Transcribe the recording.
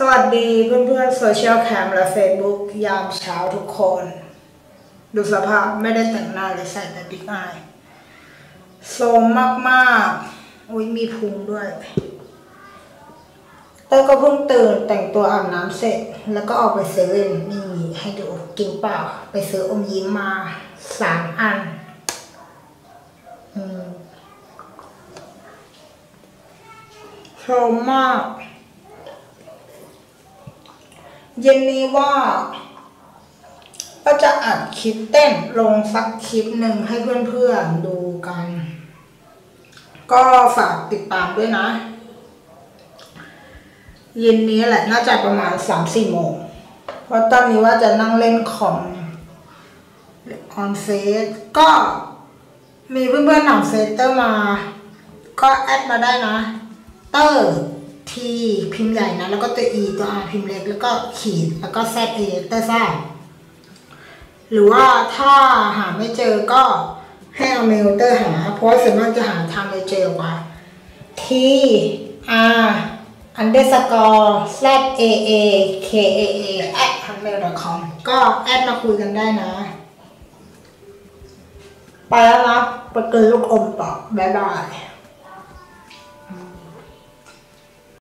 สวัสดีเพื่อนๆโซเชียลแคมและ Facebook ยามเช้าทุกคน ดูสภาพไม่ได้แต่งหน้าเลยใส่แต่บิ๊กอายโซมมากๆ อุ้ยมีพุงด้วยเต้ก็เพิ่งตื่นแต่งตัวอาบน้ำเสร็จ แล้วก็ออกไปเซเว่นนี่ให้ดูกินเปล่า ไปซื้ออมยิ้มมาสามอัน อืมโซมมาก เย็นนี้ว่า ก็จะอัดคลิปเต้นลงสักคลิปหนึ่งให้เพื่อนๆดูกัน ก็ฝากติดตามด้วยนะ เย็นนี้แหละน่าจะประมาณสามสี่โมง เพราะตอนนี้ว่าจะนั่งเล่นคอมออนเฟซก็มีเพื่อนๆหนังเฟซเตอร์มา ก็แอดมาได้นะ เตอร์ ทีพิมพ์ใหญ่นะ แล้วก็ตัว e ตัว r พิมพ์เล็ก แล้วก็ขีด แล้วก็ z a เตอร์ซ่าหรือว่าถ้าหาไม่เจอก็ให้เอาเมลเตอร์หา เพราะส่วนมากจะหาทางไปเจอกว่า t r underscore z a a k a a at hotmail com ก็แอดมาคุยกันได้นะ ไปแล้วนะไปเกินลูกอมต่อบ๊ายบาย